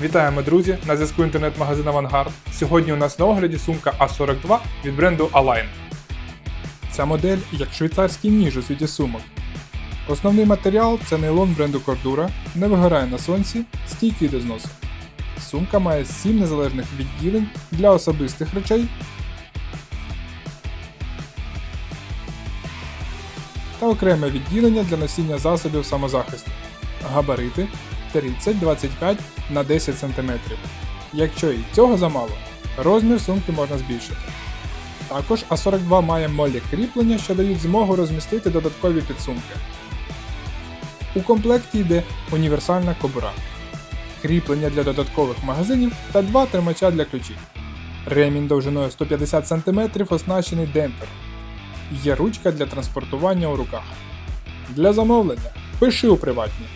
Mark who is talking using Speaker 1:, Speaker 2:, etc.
Speaker 1: Вітаємо, друзі! На зв'язку інтернет-магазин Авангард. Сьогодні у нас на огляді сумка А42 від бренду Align. Ця модель як швейцарський ніж у світі сумок. Основний матеріал це нейлон бренду Cordura, не вигорає на сонці, стійкий до зносу. Сумка має 7 незалежних відділень для особистих речей та окреме відділення для носіння засобів самозахисту. Габарити 30-25 на 10 см. Якщо і цього замало, розмір сумки можна збільшити. Також А42 має молі кріплення, що дають змогу розмістити додаткові підсумки. У комплекті йде універсальна кобура, кріплення для додаткових магазинів та два тримача для ключів. Ремінь довжиною 150 см оснащений демпфером. Є ручка для транспортування у руках. Для замовлення пиши у приватні